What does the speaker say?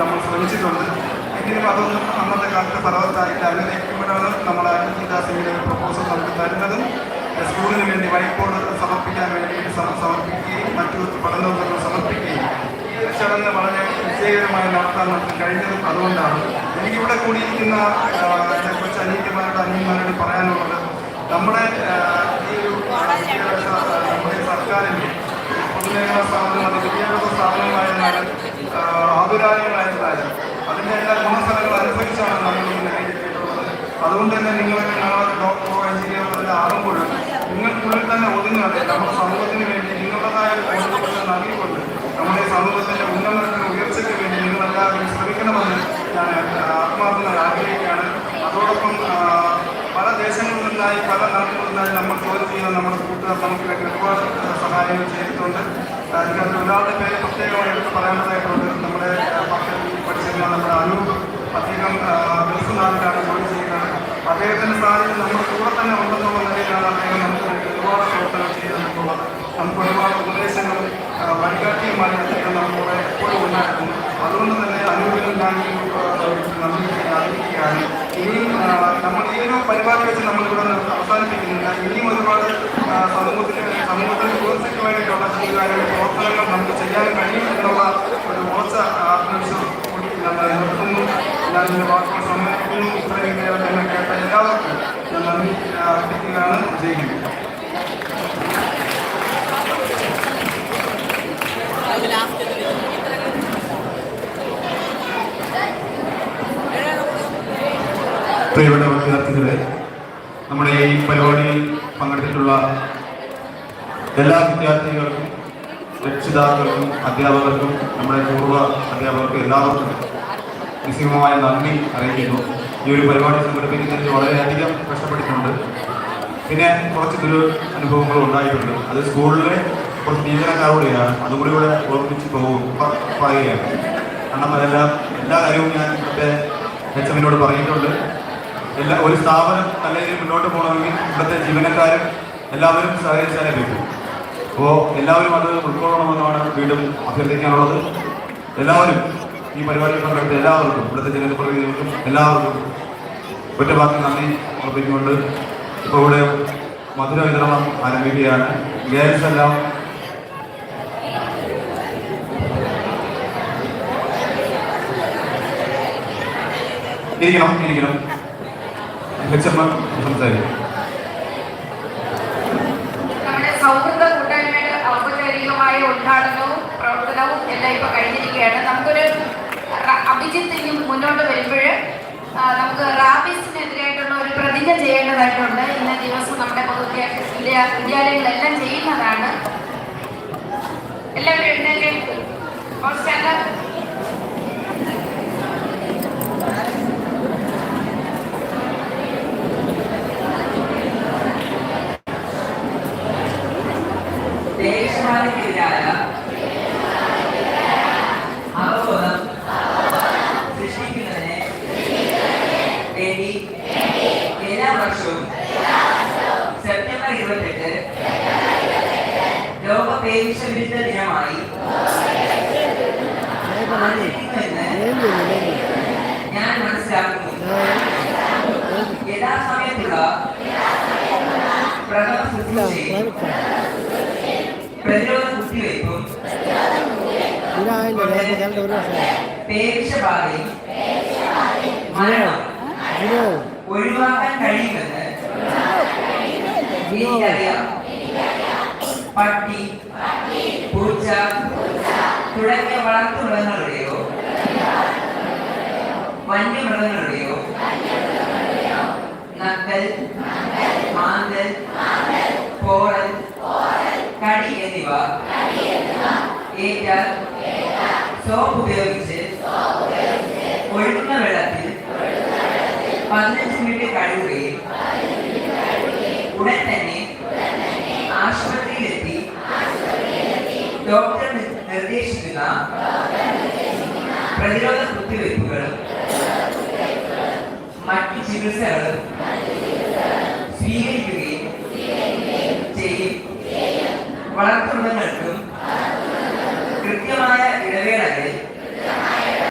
നമ്മൾ ശ്രമിച്ചിട്ടുണ്ട്. എങ്കിലും അതൊന്നും അന്നത്തെ കാലത്ത് ഫലവത്തായില്ല. അങ്ങനെ ഇപ്പോഴാണ് നമ്മൾ അനിൽദാസിന്റെ പ്രപ്പോസൽ നമുക്ക് തരുന്നതും സ്കൂളിന് വേണ്ടി ബോർഡ് സമർപ്പിക്കാൻ വേണ്ടിയിട്ട് സമർപ്പിക്കുകയും മറ്റു പഠനോത്തരങ്ങൾ സമർപ്പിക്കുകയും ഈ ഒരു ചടങ്ങ് വളരെ വിജയകരമായി നടത്താൻ നമുക്ക് കഴിഞ്ഞതും അതുകൊണ്ടാണ്. എനിക്കിവിടെ കൂടിയിരിക്കുന്ന കുറച്ച് അനിയന്മാരുടെ അനിയന്മാരോട് പറയാനുള്ളത് നമ്മുടെ ഈ ഒരു വിദ്യാഭ്യാസ നമ്മുടെ സർക്കാരിന്റെ പൊതുമേഖലാ സ്ഥാപനങ്ങളുടെ വിദ്യാഭ്യാസ സ്ഥാപനങ്ങളായിരുന്നാലും ആ, ആതുരാലയങ്ങളായിരുന്നാലും അതിന്റെ എല്ലാ ഗുണഫലങ്ങൾ അനുഭവിച്ചാണ് നമ്മൾ ഈ നിലയിലെത്തിയിട്ടുള്ളത് അതുകൊണ്ട് തന്നെ നിങ്ങൾ നാളെ ഡോക്ടറോ എഞ്ചിനീയറോ എല്ലാം ആകുമ്പോഴും നിങ്ങൾക്കുള്ളിൽ തന്നെ ഒതുങ്ങാതെ നമ്മുടെ സമൂഹത്തിന് വേണ്ടി നിങ്ങളുടേതായ കോൺട്രിബ്യൂഷൻ നൽകിക്കൊണ്ട് നമ്മുടെ സമൂഹത്തിന്റെ ഉന്നമനത്തിന് ഉയർച്ചയ്ക്ക് വേണ്ടി നിങ്ങളെല്ലാവരും ശ്രമിക്കണമെന്ന് ഞാൻ ആത്മാർത്ഥമായി ആഗ്രഹിക്കുകയാണ്. അതോടൊപ്പം പല ദേശങ്ങളിൽ നിന്നായി പല നാട്ടിൽ നിന്നായി നമ്മൾ ജോലി ചെയ്യുന്ന നമ്മുടെ കൂട്ടുകാർ നമുക്കിടയ്ക്ക് ഒരുപാട് സഹായങ്ങൾ ചെയ്തിട്ടുണ്ട്. അതിനകത്ത് ഒരാളുടെ പേര് പ്രത്യേകമായി എടുത്ത് പറയാനുള്ളതായിട്ടുണ്ട് നമ്മുടെ പക്ഷേ പഠിച്ചിരുന്ന നമ്മുടെ അനൂപ്. അദ്ദേഹം ദിവസം നാട്ടിലാണ് ജോലി അദ്ദേഹത്തിന്റെ സാഹചര്യം നമ്മുടെ കൂടെ തന്നെ ഉണ്ടെന്നുള്ള നിലയിലാണ് അദ്ദേഹം നമുക്ക് ഒരുപാട് പ്രവർത്തനം ചെയ്തു തന്നിട്ടുള്ളത് നമുക്ക് ഒരുപാട് ഉപദേശങ്ങളും വഴികാട്ടിയുമായി അദ്ദേഹം നമ്മുടെ എപ്പോഴും ഉണ്ടായിരുന്നു. അതുകൊണ്ട് തന്നെ അനുകൂലം ഞാൻ നന്ദി അറിയിക്കുകയാണ്. ഇനിയും നമ്മൾ ഈ ഒരു പരിപാടി വെച്ച് നിർത്തി അവസാനിപ്പിക്കുന്നില്ല. ഇനിയും ഒരുപാട് സമൂഹത്തിന് സമൂഹത്തിന് ഉയർച്ചയ്ക്ക് വേണ്ടിയിട്ടുള്ള ജീവിതകാരുടെ പ്രവർത്തനങ്ങൾ നമുക്ക് ചെയ്യാൻ കഴിയും എന്നുള്ള ഒരു ഉറച്ച ആത്മവിശ്വാസം കൂടി ഞാൻ നിർത്തുന്നു. ഞാൻ വാക്കുകൾ നന്ദി ജയിക്കുന്നത്. പ്രിയപ്പെട്ട വിദ്യാർത്ഥികളെ നമ്മുടെ ഈ പരിപാടിയിൽ പങ്കെടുത്തിട്ടുള്ള എല്ലാ വിദ്യാർത്ഥികൾക്കും രക്ഷിതാക്കൾക്കും അധ്യാപകർക്കും നമ്മുടെ പൂർവ അധ്യാപകർക്കും എല്ലാവർക്കും നിസ്സീമമായ നന്ദി അറിയിക്കുന്നു. ഈ ഒരു പരിപാടി സംഘടിപ്പിക്കുന്നതിന് വളരെയധികം കഷ്ടപ്പെട്ടിട്ടുണ്ട്. പിന്നെ കുറച്ച് ദുരു അനുഭവങ്ങളും ഉണ്ടായിട്ടുണ്ട്. അത് സ്കൂളിലെ കുറച്ച് ജീവനക്കാരോടെയാണ് അതും കൂടി ഇവിടെ ഓർമ്മിച്ച് പോകും. പറയുകയാണ്. കാരണം അതെല്ലാം എല്ലാ കാര്യവും ഞാൻ ഇവിടുത്തെ എച്ച് പറഞ്ഞിട്ടുണ്ട്. എല്ലാ ഒരു സ്ഥാപനം നല്ല രീതിയിൽ മുന്നോട്ട് പോകണമെങ്കിൽ ഇവിടുത്തെ ജീവനക്കാരും എല്ലാവരും സഹകരിച്ചാലേ പറ്റും. അപ്പോൾ എല്ലാവരും അത് ഉൾക്കൊള്ളണമെന്നാണ് വീണ്ടും അഭ്യർത്ഥിക്കാനുള്ളത്. എല്ലാവരും ഈ പരിപാടിയിൽ പങ്കെടുത്ത എല്ലാവർക്കും ഇവിടുത്തെ ജനപ്രതിനിധികൾക്കും എല്ലാവർക്കും ഒറ്റ ഭാഗത്ത് നന്ദി ഉറപ്പിച്ചുകൊണ്ട് ഇപ്പോൾ ഇവിടെ മധുര വിതരണം ആരംഭിക്കുകയാണ്. ഗേൾസ് എല്ലാം ഇരിക്കണം ഇരിക്കണം. ലക്ഷ്മ സംസാരിക്കും. ഉദ്ഘാടനവും പ്രവർത്തനവും എല്ലാം ഇപ്പൊ കഴിഞ്ഞിരിക്കുകയാണ്. നമുക്കൊരു അഭിജിത്ത് മുന്നോട്ട് വരുമ്പോൾ നമുക്ക് റാബിസിനെതിരായിട്ടുള്ള ഒരു പ്രതിജ്ഞ ചെയ്യേണ്ടതായിട്ടുണ്ട്. ഇന്ന ദിവസം നമ്മുടെ പൊതുവിദ്യാ- വിദ്യാ- വിദ്യാലയങ്ങളെല്ലാം ചെയ്യുന്നതാണ്. എല്ലാവരും എഴുന്നേറ്റ്. എല്ലാ വർഷവും സെപ്റ്റംബർ ഇരുപത്തെട്ട് ലോക പേവിഷ വിരുദ്ധ ദിനമായി ആചരിക്കുന്നുവെന്ന് ഞാൻ മനസ്സിലാക്കുന്നു യഥാസമയത്തുള്ള പ്രഥമ ശുശ്രൂഷയും പ്രതിരോധ കുത്തിവയ്പ്പും പേവിഷബാധയും മരണം ഒഴിവാക്കാൻ കഴിയുമെന്ന് എനിക്കറിയാം പട്ടി പൂച്ച തുടങ്ങിയ വളർത്തുമൃഗങ്ങളുടെയോ വന്യമൃഗങ്ങളുടെയോ നക്കൽ മാന്തൽ പോറൽ കടി എന്നിവ ഏറ്റാൽ സോപ്പ് ഉപയോഗിച്ച് ഒഴുകുന്ന വെള്ളത്തിൽ പതിനഞ്ച് മിനിറ്റ് കഴുകുകയും ഉടൻ തന്നെ ആശുപത്രിയിലെത്തി. ഡോക്ടർ നിർദ്ദേശിക്കുന്ന പ്രതിരോധ കുത്തിവയ്പ്പുകളും മറ്റ് ചികിത്സകളും സ്വീകരിക്കുകയും ചെയ്യും. വളർത്തുമൃഗങ്ങൾക്കും